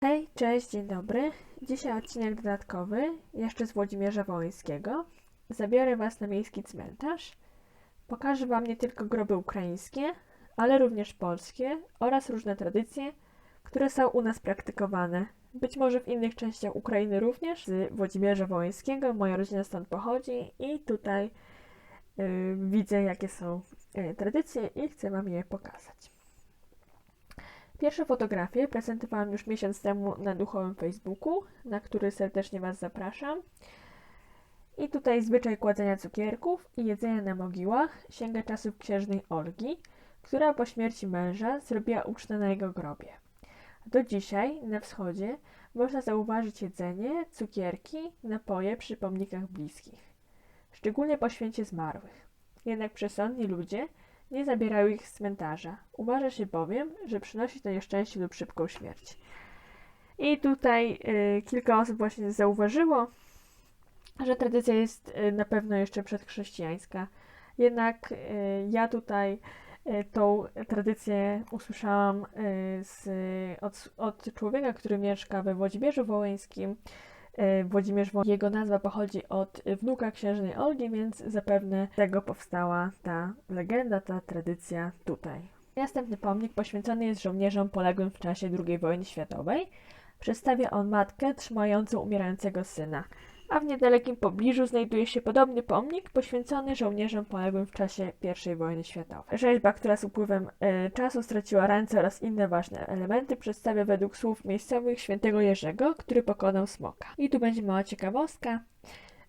Hej, cześć, dzień dobry. Dzisiaj odcinek dodatkowy, jeszcze z Włodzimierza Wołyńskiego. Zabiorę Was na miejski cmentarz. Pokażę Wam nie tylko groby ukraińskie, ale również polskie oraz różne tradycje, które są u nas praktykowane. Być może w innych częściach Ukrainy również, z Włodzimierza Wołyńskiego. Moja rodzina stąd pochodzi i tutaj y, widzę, jakie są y, tradycje i chcę Wam je pokazać. Pierwsze fotografie prezentowałam już miesiąc temu na duchowym Facebooku, na który serdecznie Was zapraszam. I tutaj zwyczaj kładzenia cukierków i jedzenia na mogiłach sięga czasów księżnej Olgi, która po śmierci męża zrobiła ucztę na jego grobie. Do dzisiaj na wschodzie można zauważyć jedzenie, cukierki, napoje przy pomnikach bliskich, szczególnie po święcie zmarłych. Jednak przesądni ludzie nie zabierają ich z cmentarza. Uważa się bowiem, że przynosi to nieszczęście lub szybką śmierć. I tutaj y, kilka osób właśnie zauważyło, że tradycja jest y, na pewno jeszcze przedchrześcijańska. Jednak y, ja tutaj y, tą tradycję usłyszałam y, z, od, od człowieka, który mieszka we Włodzimierzu Wołyńskim. Y, Włodzimierz Wołyński, jego nazwa pochodzi od wnuka księżnej Olgi, więc zapewne z tego powstała ta legenda, ta tradycja tutaj. Następny pomnik poświęcony jest żołnierzom poległym w czasie II wojny światowej. Przedstawia on matkę trzymającą umierającego syna. A w niedalekim pobliżu znajduje się podobny pomnik poświęcony żołnierzom poległym w czasie I wojny światowej. Rzeźba, która z upływem e, czasu straciła ręce oraz inne ważne elementy, przedstawia według słów miejscowych świętego Jerzego, który pokonał smoka. I tu będzie mała ciekawostka.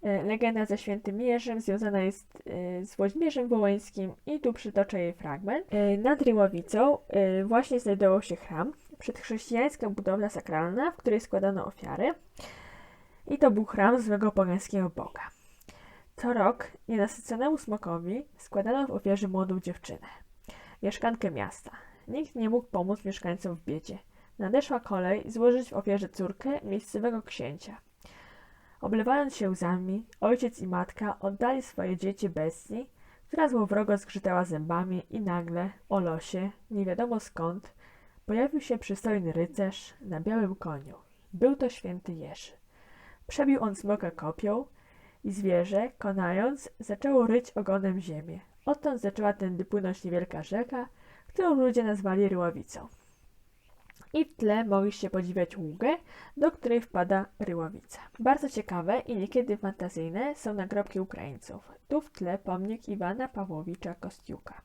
E, Legenda ze świętym Jerzym związana jest e, z Włodzimierzem Wołyńskim i tu przytoczę jej fragment. E, Nad Ryłowicą właśnie znajdował się chram, przedchrześcijańska budowla sakralna, w której składano ofiary. I to był chram złego pogańskiego boga. Co rok nienasyconemu smokowi składano w ofierze młodą dziewczynę, mieszkankę miasta. Nikt nie mógł pomóc mieszkańcom w biedzie. Nadeszła kolej złożyć w ofierze córkę miejscowego księcia. Oblewając się łzami, ojciec i matka oddali swoje dziecię bestii, która złowrogo zgrzytała zębami i nagle, o losie, nie wiadomo skąd, pojawił się przystojny rycerz na białym koniu. Był to święty Jerzy. Przebił on smoka kopią i zwierzę, konając, zaczęło ryć ogonem ziemię. Odtąd zaczęła tędy płynąć niewielka rzeka, którą ludzie nazwali Ryłowicą. I w tle mogliście podziwiać ługę, do której wpada Ryłowica. Bardzo ciekawe i niekiedy fantazyjne są nagrobki Ukraińców. Tu w tle pomnik Iwana Pawłowicza Kostiuka.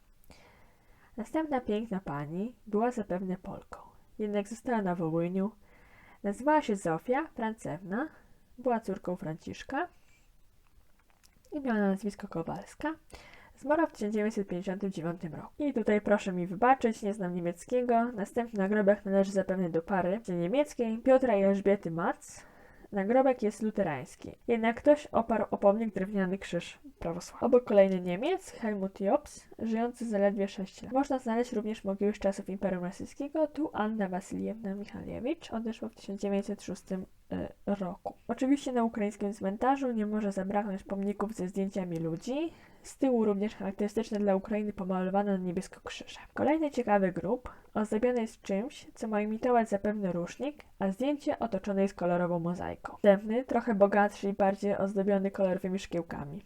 Następna piękna pani była zapewne Polką, jednak została na Wołyniu. Nazywała się Zofia Francewna, była córką Franciszka i miała nazwisko Kowalska. Zmarła w 1959 roku. I tutaj proszę mi wybaczyć, nie znam niemieckiego. Następny nagrobek należy zapewne do pary niemieckiej Piotra i Elżbiety Matz. Nagrobek jest luterański. Jednak ktoś oparł o pomnik drewniany krzyż prawosławny. Obok kolejny Niemiec, Helmut Jobs, żyjący zaledwie 6 lat. Można znaleźć również mogiły z czasów Imperium Rosyjskiego. Tu Anna Wasiljewna Michaliewicz odeszła w 1906 e, roku. Oczywiście na ukraińskim cmentarzu nie może zabraknąć pomników ze zdjęciami ludzi. Z tyłu również charakterystyczne dla Ukrainy pomalowane na niebiesko krzyże. Kolejny ciekawy grób ozdobiony jest czymś, co ma imitować zapewne rusznik, a zdjęcie otoczone jest kolorową mozaiką. Następny, trochę bogatszy i bardziej ozdobiony kolorowymi szkiełkami.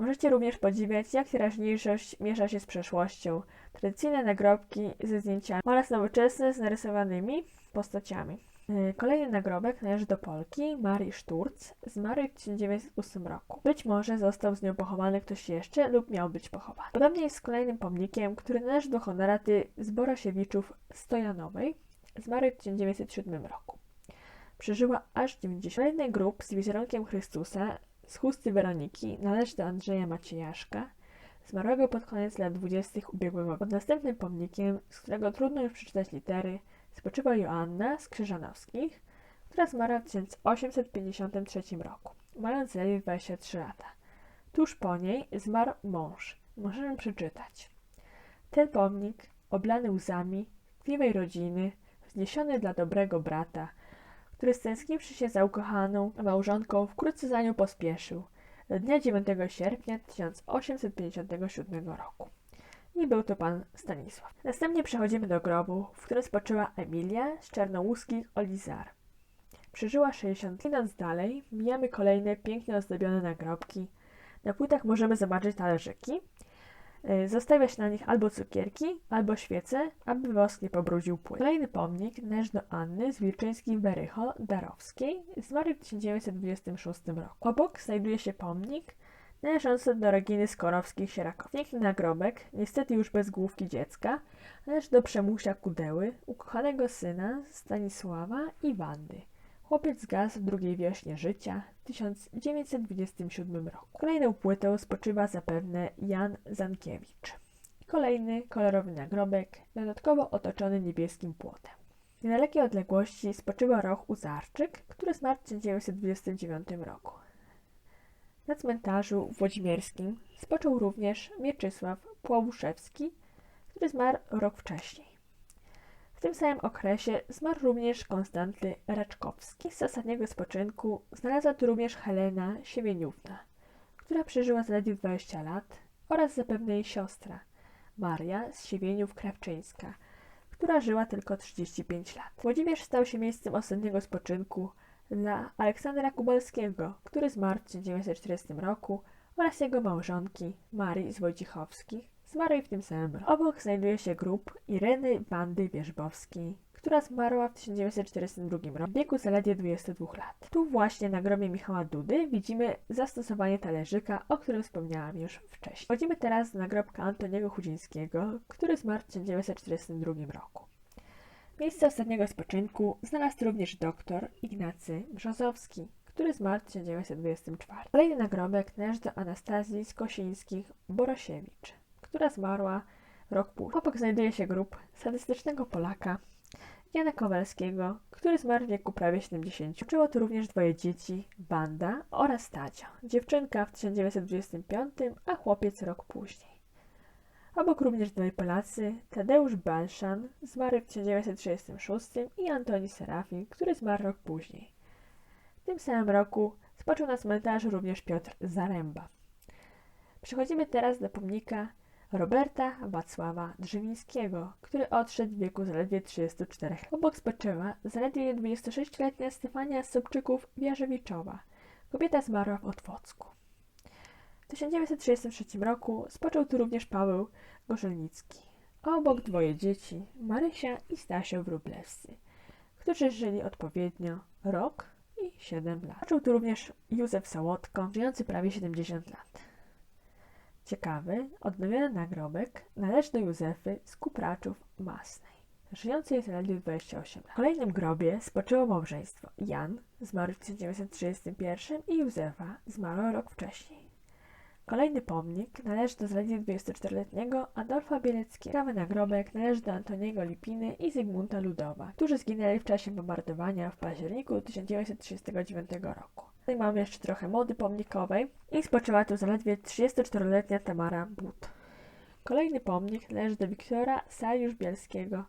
Możecie również podziwiać, jak teraźniejszość miesza się z przeszłością, tradycyjne nagrobki ze zdjęciami oraz nowoczesne z narysowanymi postaciami. Yy, Kolejny nagrobek należy do Polki, Marii Szturc, zmarłej w 1908 roku. Być może został z nią pochowany ktoś jeszcze lub miał być pochowany. Podobnie jest z kolejnym pomnikiem, który należy do honoraty Zborosiewiczów Stojanowej, zmarłej w 1907 roku. Przeżyła aż 90. Kolejny grób z wizerunkiem Chrystusa z chusty Weroniki należy do Andrzeja Maciejaszka, zmarłego pod koniec lat 20. ubiegłego. Pod następnym pomnikiem, z którego trudno już przeczytać litery, spoczywa Joanna z Krzyżanowskich, która zmarła w 1853 roku, mając zaledwie 23 lata. Tuż po niej zmarł mąż. Możemy przeczytać. Ten pomnik, oblany łzami, tkliwej rodziny, wzniesiony dla dobrego brata, który stęskniwszy się za ukochaną małżonką, wkrótce za nią pospieszył, dnia 9 sierpnia 1857 roku. i był to pan Stanisław. Następnie przechodzimy do grobu, w którym spoczyła Emilia z Czarnołuskich Olizar. Przeżyła 60 Idąc dalej, mijamy kolejne pięknie ozdobione nagrobki. Na płytach możemy zobaczyć talerzyki. Y, Zostawia się na nich albo cukierki, albo świece, aby wosk nie pobrudził płyt. Kolejny pomnik należy do Anny z Wilczyńskich-Berycho Darowskiej, zmarłej w 1926 roku. Obok znajduje się pomnik należący do Reginy Skorowskich-Sierakow. Piękny nagrobek, niestety już bez główki dziecka, należy do Przemusia Kudeły, ukochanego syna Stanisława i Wandy. Chłopiec zgasł w drugiej wiośnie życia 1927 roku. Kolejną płytą spoczywa zapewne Jan Zankiewicz. Kolejny kolorowy nagrobek, dodatkowo otoczony niebieskim płotem. W niedalekiej odległości spoczywa Roch Uzarczyk, który zmarł w 1929 roku. Na cmentarzu włodzimierskim spoczął również Mieczysław Płałuszewski, który zmarł rok wcześniej. W tym samym okresie zmarł również Konstanty Raczkowski. Z ostatniego spoczynku znalazła tu również Helena Siemieniówna, która przeżyła zaledwie 20 lat oraz zapewne jej siostra, Maria z Siemieniów Krawczyńska, która żyła tylko 35 lat. Włodzimierz stał się miejscem ostatniego spoczynku dla Aleksandra Kubalskiego, który zmarł w 1940 roku oraz jego małżonki Marii z Wojciechowskich, zmarłej w tym samym. Obok znajduje się grób Ireny Wandy Wierzbowskiej, która zmarła w 1942 roku w wieku zaledwie 22 lat. Tu właśnie na grobie Michała Dudy widzimy zastosowanie talerzyka, o którym wspomniałam już wcześniej. Wchodzimy teraz na grobka Antoniego Chudzińskiego, który zmarł w 1942 roku. Miejsce ostatniego spoczynku znalazł również doktor Ignacy Brzozowski, który zmarł w 1924. Kolejny nagrobek należy do Anastazji Skosińskich-Borosiewicz, która zmarła rok później. Obok znajduje się grób sadystycznego Polaka Jana Kowalskiego, który zmarł w wieku prawie 70. Uczyło tu również dwoje dzieci, Wanda oraz Tadzio. Dziewczynka w 1925, a chłopiec rok później. Obok również dwaj Polacy, Tadeusz Balszan, zmarł w 1936 i Antoni Serafin, który zmarł rok później. W tym samym roku spoczął na cmentarzu również Piotr Zaręba. Przechodzimy teraz do pomnika Roberta Wacława Drzewińskiego, który odszedł w wieku zaledwie 34 lat. Obok spoczywa zaledwie 26-letnia Stefania Sobczyków-Wierzewiczowa. Kobieta zmarła w Otwocku. W 1933 roku spoczął tu również Paweł Gorzelnicki, a obok dwoje dzieci, Marysia i Stasia Wróblewscy, którzy żyli odpowiednio rok i 7 lat. Spoczął tu również Józef Sałotko, żyjący prawie 70 lat. Ciekawy, odnowiony nagrobek należy do Józefy z Kupraczów Masnej, żyjącej zaledwie 28 lat. W kolejnym grobie spoczęło małżeństwo Jan, zmarł w 1931 i Józefa, zmarła rok wcześniej. Kolejny pomnik należy do zaledwie 24-letniego Adolfa Bieleckiego. Nagrobek należy do Antoniego Lipiny i Zygmunta Ludowa, którzy zginęli w czasie bombardowania w październiku 1939 roku. Tutaj mamy jeszcze trochę mody pomnikowej i spoczywa tu zaledwie 34-letnia Tamara But. Kolejny pomnik należy do Wiktora Sariusz-Bielskiego,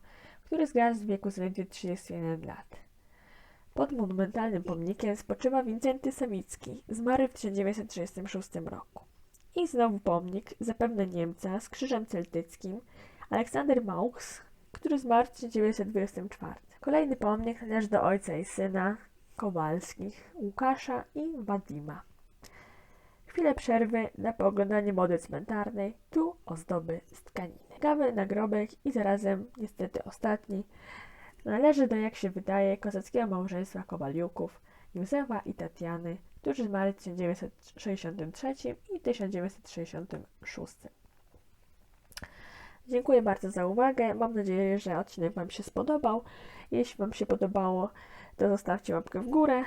który zgasł w wieku zaledwie 31 lat. Pod monumentalnym pomnikiem spoczywa Wincenty Samicki, zmarły w 1936 roku. I znowu pomnik, zapewne Niemca, z krzyżem celtyckim, Aleksander Maux, który zmarł w 1924. Kolejny pomnik należy do ojca i syna Kowalskich, Łukasza i Wadima. Chwilę przerwy na pooglądanie mody cmentarnej, tu ozdoby z tkaniny. Ciekawy nagrobek i zarazem niestety ostatni należy do, jak się wydaje, kozackiego małżeństwa Kowaliuków, Józefa i Tatiany, którzy zmarli w 1963 i 1966. Dziękuję bardzo za uwagę. Mam nadzieję, że odcinek Wam się spodobał. Jeśli Wam się podobało, to zostawcie łapkę w górę.